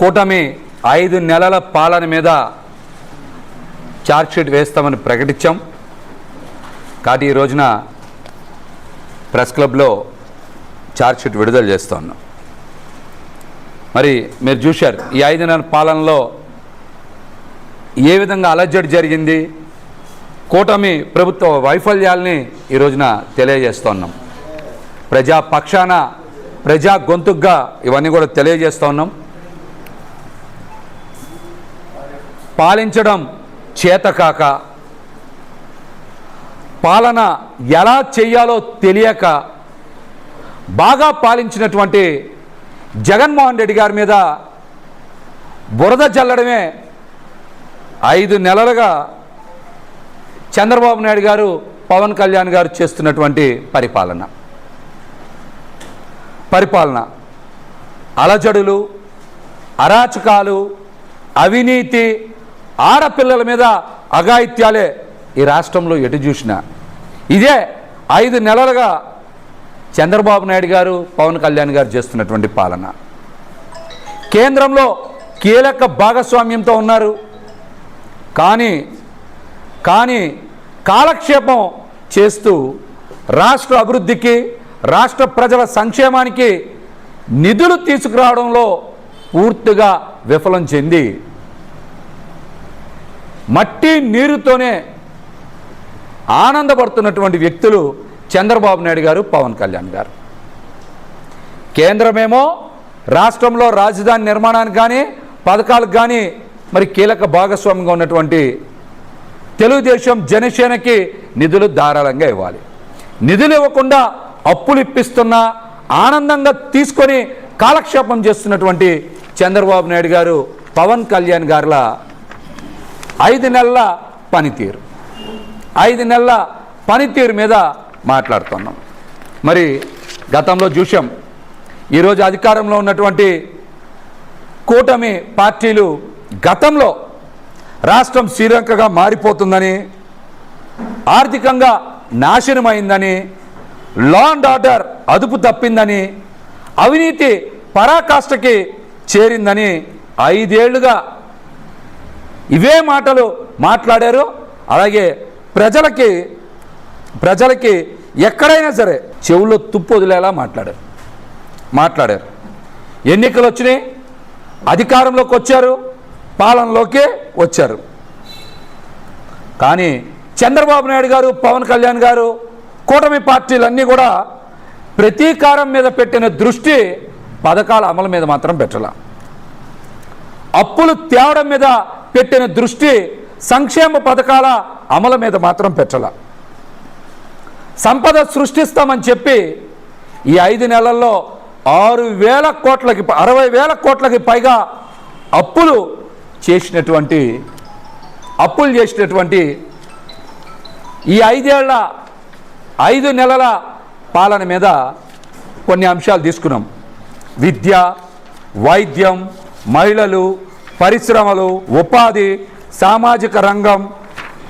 కూటమి ఐదు నెలల పాలన మీద ఛార్జ్షీట్ వేస్తామని ప్రకటించాం. కాబట్టి ఈ రోజున ప్రెస్ క్లబ్లో ఛార్జ్షీట్ విడుదల చేస్తూ ఉన్నాం. మరి మీరు చూశారు ఈ ఐదు నెలల పాలనలో ఏ విధంగా అలజడి జరిగింది కూటమి ప్రభుత్వ వైఫల్యాల్ని ఈ రోజున తెలియజేస్తున్నాం ప్రజా పక్షాన ప్రజా గొంతుగ్గా ఇవన్నీ కూడా తెలియజేస్తూ ఉన్నాం. పాలించడం చేతకాక. పాలన ఎలా చేయాలో తెలియక బాగా పాలించినటువంటి జగన్మోహన్ రెడ్డి గారి మీద బురద చల్లడమే ఐదు నెలలుగా చంద్రబాబు నాయుడు గారు పవన్ కళ్యాణ్ గారు చేస్తున్నటువంటి పరిపాలన. పరిపాలన. అలజడులు అరాచకాలు అవినీతి ఆడపిల్లల మీద అఘాయిత్యాలే ఈ రాష్ట్రంలో ఎటు చూసినా. ఇదే ఐదు నెలలుగా చంద్రబాబు నాయుడు గారు పవన్ కళ్యాణ్ గారు చేస్తున్నటువంటి పాలన. కేంద్రంలో కీలక భాగస్వామ్యంతో ఉన్నారు. కానీ కానీ కాలక్షేపం చేస్తూ రాష్ట్ర అభివృద్ధికి రాష్ట్ర ప్రజల సంక్షేమానికి నిధులు తీసుకురావడంలో పూర్తిగా విఫలం చెంది మట్టి నీరుతోనే ఆనందపడుతున్నటువంటి వ్యక్తులు చంద్రబాబు నాయుడు గారు పవన్ కళ్యాణ్ గారు. కేంద్రమేమో రాష్ట్రంలో రాజధాని నిర్మాణానికి కానీ పథకాలకు కానీ మరి కీలక భాగస్వామ్యంగా ఉన్నటువంటి తెలుగుదేశం జనసేనకి నిధులు ధారాళంగా ఇవ్వాలి. నిధులు ఇవ్వకుండా అప్పులు ఇప్పిస్తున్నా ఆనందంగా తీసుకొని కాలక్షేపం చేస్తున్నటువంటి చంద్రబాబు నాయుడు గారు పవన్ కళ్యాణ్ గారుల ఐదు నెలల పనితీరు. ఐదు నెలల పనితీరు మీద మాట్లాడుతున్నాం. మరి గతంలో చూసాం ఈరోజు అధికారంలో ఉన్నటువంటి కూటమి పార్టీలు గతంలో రాష్ట్రం శ్రీలంకగా మారిపోతుందని ఆర్థికంగా నాశనమైందని లా అండ్ ఆర్డర్ అదుపు తప్పిందని అవినీతి పరాకాష్ఠకి చేరిందని ఐదేళ్ళుగా ఇవే మాటలు మాట్లాడారు. అలాగే ప్రజలకి ప్రజలకి ఎక్కడైనా సరే చెవుల్లో తుప్పు వదిలేలా మాట్లాడారు. మాట్లాడారు. ఎన్నికలు వచ్చినాయి అధికారంలోకి వచ్చారు పాలనలోకి వచ్చారు. కానీ చంద్రబాబు నాయుడు గారు పవన్ కళ్యాణ్ గారు కూటమి పార్టీలన్నీ కూడా ప్రతీకారం మీద పెట్టిన దృష్టి పథకాల అమలు మీద మాత్రం పెట్టాల. అప్పులు తేవడం మీద పెట్టిన దృష్టి సంక్షేమ పథకాల అమలు మీద మాత్రం పెట్టాల. సంపద సృష్టిస్తామని చెప్పి ఈ ఐదు నెలల్లో ఆరు వేల కోట్లకి అరవై వేల కోట్లకి పైగా అప్పులు చేసినటువంటి అప్పులు చేసినటువంటి ఈ ఐదేళ్ళ ఐదు నెలల పాలన మీద కొన్ని అంశాలు తీసుకున్నాం. విద్య వైద్యం మహిళలు పరిశ్రమలు ఉపాధి సామాజిక రంగం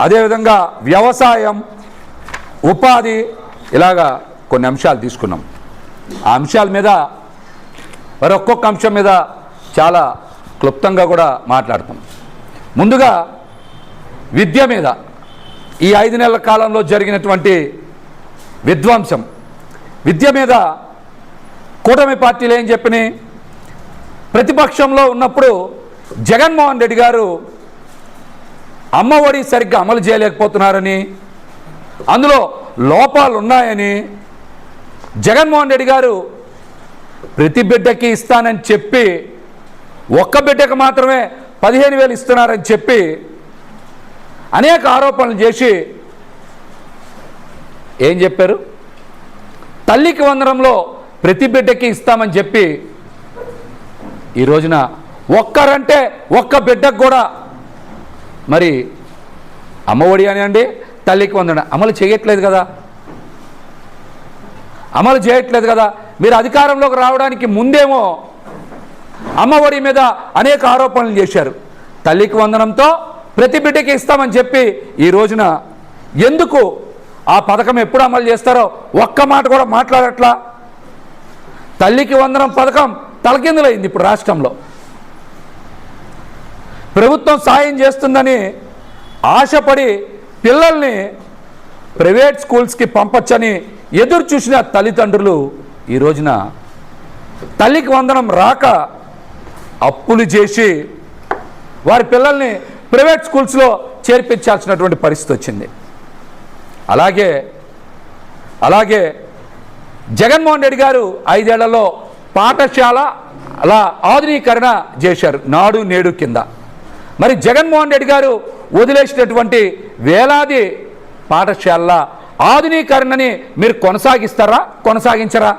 అదేవిధంగా వ్యవసాయం ఉపాధి ఇలాగా కొన్ని అంశాలు తీసుకున్నాం. ఆ అంశాల మీద మరి ఒక్కొక్క అంశం మీద చాలా క్లుప్తంగా కూడా మాట్లాడతాం. ముందుగా విద్య మీద. ఈ ఐదు నెలల కాలంలో జరిగినటువంటి విధ్వంసం. విద్య మీద కూటమి పార్టీలు ఏం చెప్పినాయి? ప్రతిపక్షంలో ఉన్నప్పుడు జగన్మోహన్ రెడ్డి గారు అమ్మఒడి సరిగ్గా అమలు చేయలేకపోతున్నారని అందులో లోపాలు ఉన్నాయని జగన్మోహన్ రెడ్డి గారు ప్రతి బిడ్డకి ఇస్తానని చెప్పి ఒక్క బిడ్డకు మాత్రమే పదిహేను వేలు ఇస్తున్నారని చెప్పి అనేక ఆరోపణలు చేసి ఏం చెప్పారు? తల్లికి వందనంలో ప్రతి బిడ్డకి ఇస్తామని చెప్పి ఈ రోజున ఒక్కరంటే ఒక్క బిడ్డకు కూడా. మరి అమ్మఒడి అని అండి తల్లికి వందన. అమలు చేయట్లేదు కదా. అమలు చేయట్లేదు కదా. మీరు అధికారంలోకి రావడానికి ముందేమో అమ్మఒడి మీద అనేక ఆరోపణలు చేశారు. తల్లికి వందనంతో ప్రతి బిడ్డకి ఇస్తామని చెప్పి ఈ రోజున ఎందుకు ఆ పథకం ఎప్పుడు అమలు చేస్తారో ఒక్క మాట కూడా మాట్లాడట్లా? తల్లికి వందనం పథకం తలకిందులైంది ఇప్పుడు రాష్ట్రంలో. ప్రభుత్వం సాయం చేస్తుందని ఆశపడి పిల్లల్ని ప్రైవేట్ స్కూల్స్కి పంపచ్చని ఎదురు చూసిన తల్లిదండ్రులు ఈ రోజున తల్లికి వందనం రాక అప్పులు చేసి వారి పిల్లల్ని ప్రైవేట్ స్కూల్స్లో చేర్పించాల్సినటువంటి పరిస్థితి వచ్చింది. అలాగే అలాగే జగన్మోహన్ రెడ్డి గారు ఐదేళ్ళలో పాఠశాల అలా ఆధునీకరణ చేశారు నాడు నేడు కింద. మరి జగన్మోహన్ రెడ్డి గారు వదిలేసినటువంటి వేలాది పాఠశాలల ఆధునీకరణని మీరు కొనసాగిస్తారా? కొనసాగించరా?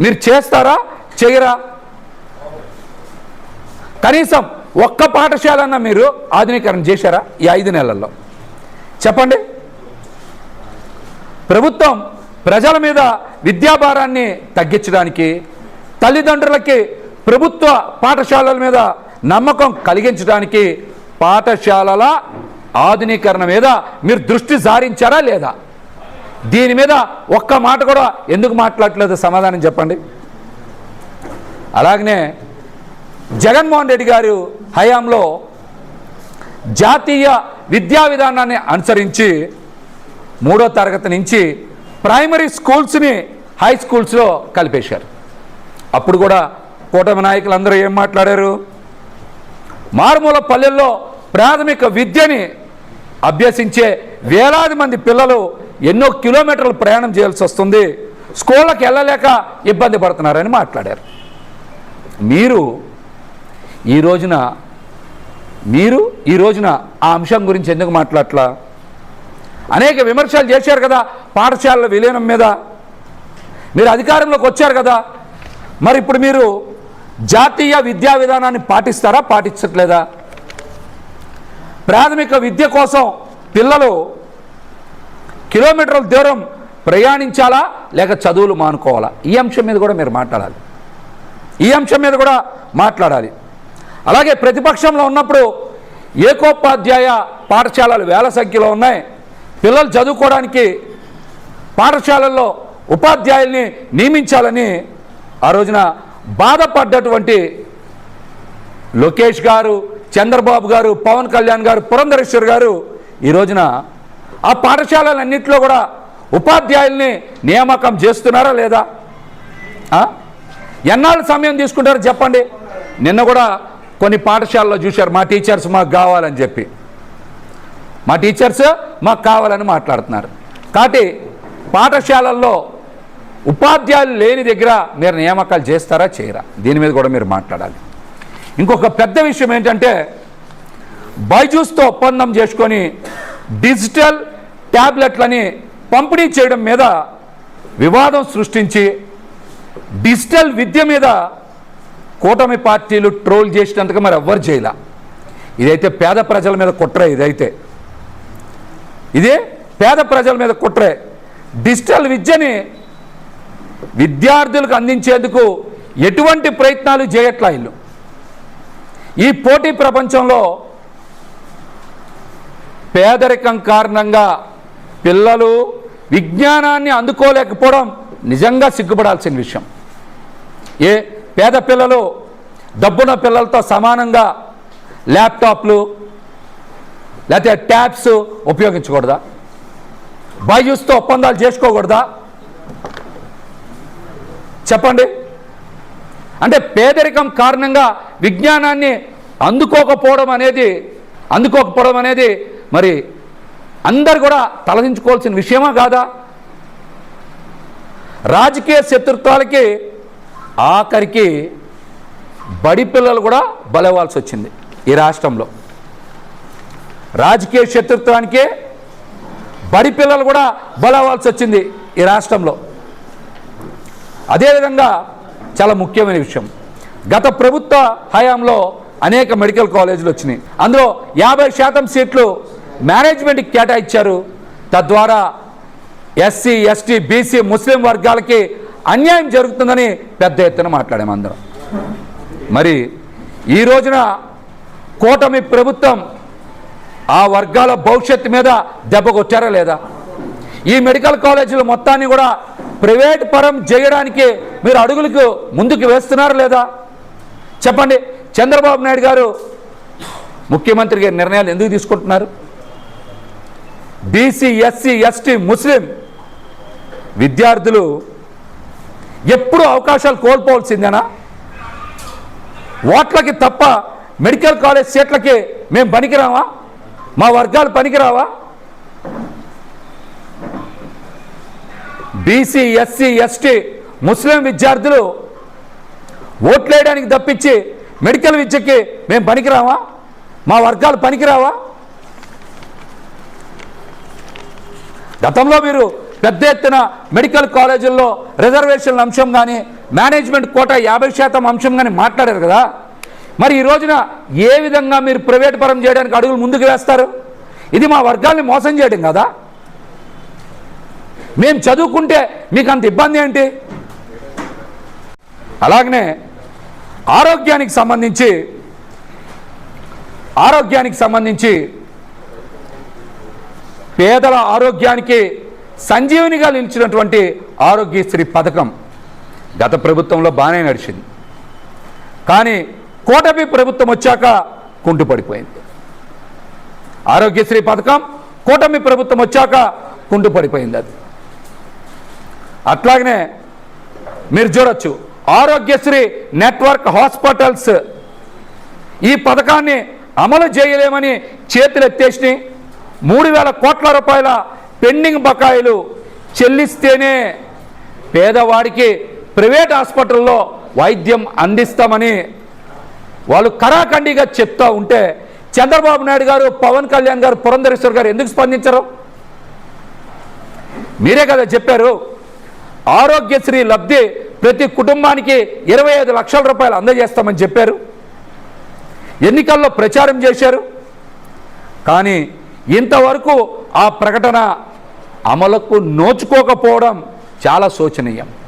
మీరు చేస్తారా? చేయరా? కనీసం ఒక్క పాఠశాలన్న మీరు ఆధునీకరణ చేశారా ఈ ఐదు నెలల్లో? చెప్పండి. ప్రభుత్వం ప్రజల మీద విద్యాభారాన్ని తగ్గించడానికి తల్లిదండ్రులకి ప్రభుత్వ పాఠశాలల మీద నమ్మకం కలిగించడానికి పాఠశాలల ఆధునీకరణ మీద మీరు దృష్టి సారించారా లేదా? దీని మీద ఒక్క మాట కూడా ఎందుకు మాట్లాడట్లేదు సమాధానం చెప్పండి. అలాగనే జగన్మోహన్ రెడ్డి గారు హయాంలో జాతీయ విద్యా విధానాన్ని అనుసరించి మూడో తరగతి నుంచి ప్రైమరీ స్కూల్స్ని హై స్కూల్స్లో కలిపేశారు. అప్పుడు కూడా కూటమి నాయకులందరూ ఏం మాట్లాడారు? మారుమూల పల్లెల్లో ప్రాథమిక విద్యని అభ్యసించే వేలాది మంది పిల్లలు ఎన్నో కిలోమీటర్లు ప్రయాణం చేయాల్సి వస్తుంది. స్కూళ్ళకి వెళ్ళలేక ఇబ్బంది పడుతున్నారని మాట్లాడారు. మీరు ఈ రోజున మీరు ఈ రోజున ఆ అంశం గురించి ఎందుకు మాట్లాడట్లా? అనేక విమర్శలు చేశారు కదా పాఠశాలల విలీనం మీద. మీరు అధికారంలోకి వచ్చారు కదా. మరి ఇప్పుడు మీరు జాతీయ విద్యా విధానాన్ని పాటిస్తారా పాటించట్లేదా? ప్రాథమిక విద్య కోసం పిల్లలు కిలోమీటర్ల దూరం ప్రయాణించాలా లేక చదువులు మానుకోవాలా? ఈ అంశం మీద కూడా మీరు మాట్లాడాలి. ఈ అంశం మీద కూడా మాట్లాడాలి. అలాగే ప్రతిపక్షంలో ఉన్నప్పుడు ఏకోపాధ్యాయ పాఠశాలలు వేల సంఖ్యలో ఉన్నాయి. పిల్లలు చదువుకోవడానికి పాఠశాలల్లో ఉపాధ్యాయుల్ని నియమించాలని ఆ రోజున బాధపడ్డటువంటి లోకేష్ గారు చంద్రబాబు గారు పవన్ కళ్యాణ్ గారు పురంధరేశ్వర్ గారు ఈ రోజున ఆ పాఠశాలలన్నింటిలో కూడా ఉపాధ్యాయుల్ని నియామకం చేస్తున్నారా లేదా? ఎన్నాళ్ళు సమయం తీసుకుంటారో చెప్పండి. నిన్న కూడా కొన్ని పాఠశాలలో చూశారు మా టీచర్స్ మాకు కావాలని చెప్పి. మా టీచర్స్ మాకు కావాలని మాట్లాడుతున్నారు. కాబట్టి పాఠశాలల్లో ఉపాధ్యాయులు లేని దగ్గర మీరు నియామకాలు చేస్తారా చేయరా? దీని మీద కూడా మీరు మాట్లాడాలి. ఇంకొక పెద్ద విషయం ఏంటంటే బైజూస్తో ఒప్పందం చేసుకొని డిజిటల్ ట్యాబ్లెట్లని పంపిణీ చేయడం మీద వివాదం సృష్టించి డిజిటల్ విద్య మీద కూటమి పార్టీలు ట్రోల్ చేసినందుకు మరి ఎవ్వరు చేయలే. ఇదైతే పేద ప్రజల మీద కుట్ర ఇదైతే. ఇదే పేద ప్రజల మీద కుట్రే. డిజిటల్ విద్యని విద్యార్థులకు అందించేందుకు ఎటువంటి ప్రయత్నాలు చేయట్లా ఇల్లు. ఈ పోటీ ప్రపంచంలో పేదరికం కారణంగా పిల్లలు విజ్ఞానాన్ని అందుకోలేకపోవడం నిజంగా సిగ్గుపడాల్సిన విషయం. ఏ పేద పిల్లలు డబ్బున్న పిల్లలతో సమానంగా ల్యాప్టాప్లు లేకపోతే ట్యాబ్స్ ఉపయోగించకూడదా? బైజూస్తో ఒప్పందాలు చేసుకోకూడదా? చెప్పండి. అంటే పేదరికం కారణంగా విజ్ఞానాన్ని అందుకోకపోవడం అనేది అందుకోకపోవడం అనేది మరి అందరు కూడా తలదించుకోవాల్సిన విషయమా కాదా? రాజకీయ శత్రుత్వాలకి ఆఖరికి బడి పిల్లలు కూడా బలవాల్సి వచ్చింది ఈ రాష్ట్రంలో. రాజకీయ శత్రుత్వానికి బడి పిల్లలు కూడా బలవాల్సి వచ్చింది ఈ రాష్ట్రంలో. అదేవిధంగా చాలా ముఖ్యమైన విషయం. గత ప్రభుత్వ హయాంలో అనేక మెడికల్ కాలేజీలు వచ్చినాయి. అందులో యాభై శాతం సీట్లు మేనేజ్మెంట్కి కేటాయించారు. తద్వారా ఎస్సీ ఎస్టీ బీసీ ముస్లిం వర్గాలకి అన్యాయం జరుగుతుందని పెద్ద ఎత్తున మాట్లాడాము అందరం. మరి ఈ రోజున కూటమి ప్రభుత్వం ఆ వర్గాల భవిష్యత్తు మీద దెబ్బ కొట్టారా లేదా? ఈ మెడికల్ కాలేజీలు మొత్తాన్ని కూడా ప్రైవేట్ పరం చేయడానికి మీరు అడుగులకు ముందుకు వేస్తున్నారు లేదా? చెప్పండి. చంద్రబాబు నాయుడు గారు ముఖ్యమంత్రి గారి నిర్ణయాలు ఎందుకు తీసుకుంటున్నారు? బీసీ ఎస్సీ ఎస్టీ ముస్లిం విద్యార్థులు ఎప్పుడు అవకాశాలు కోల్పోవాల్సిందేనా? ఓట్లకి తప్ప మెడికల్ కాలేజ్ సీట్లకి మేము పనికిరావా? మా వర్గాలు పనికిరావా? బీసీ ఎస్సీ ఎస్టీ ముస్లిం విద్యార్థులు ఓట్లేయడానికి తప్పించి మెడికల్ విద్యకి మేము పనికిరావా? మా వర్గాలు పనికిరావా? గతంలో మీరు పెద్ద ఎత్తున మెడికల్ కాలేజీల్లో రిజర్వేషన్ల అంశం కానీ మేనేజ్మెంట్ కోట యాభై శాతం అంశం కానీ మాట్లాడారు కదా. మరి ఈ రోజున ఏ విధంగా మీరు ప్రైవేట్ పరం చేయడానికి అడుగులు ముందుకు వేస్తారు? ఇది మా వర్గాల్ని మోసం చేయడం కదా? మేము చదువుకుంటే మీకు అంత ఇబ్బంది ఏంటి? అలాగనే ఆరోగ్యానికి సంబంధించి ఆరోగ్యానికి సంబంధించి పేదల ఆరోగ్యానికి సంజీవనిగా నిలిచినటువంటి ఆరోగ్యశ్రీ పథకం గత ప్రభుత్వంలో బాగానే నడిచింది. కానీ కూటమి ప్రభుత్వం వచ్చాక కుంటుపడిపోయింది ఆరోగ్యశ్రీ పథకం కూటమి ప్రభుత్వం వచ్చాక కుంటుపడిపోయింది అది. అట్లాగనే మీరు చూడొచ్చు ఆరోగ్యశ్రీ నెట్వర్క్ హాస్పిటల్స్ ఈ పథకాన్ని అమలు చేయలేమని చేతులు మూడు వేల కోట్ల రూపాయల పెండింగ్ బకాయిలు చెల్లిస్తేనే పేదవాడికి ప్రైవేట్ హాస్పిటల్లో వైద్యం అందిస్తామని వాళ్ళు కరాఖండిగా చెప్తా ఉంటే చంద్రబాబు నాయుడు గారు పవన్ కళ్యాణ్ గారు పురంధరేశ్వర్ గారు ఎందుకు స్పందించరు? మీరే కదా చెప్పారు ఆరోగ్యశ్రీ లబ్ధి ప్రతి కుటుంబానికి ఇరవై ఐదు లక్షల రూపాయలు అందజేస్తామని చెప్పారు. ఎన్నికల్లో ప్రచారం చేశారు. కానీ ఇంతవరకు ఆ ప్రకటన అమలుకు నోచుకోకపోవడం చాలా శోచనీయం.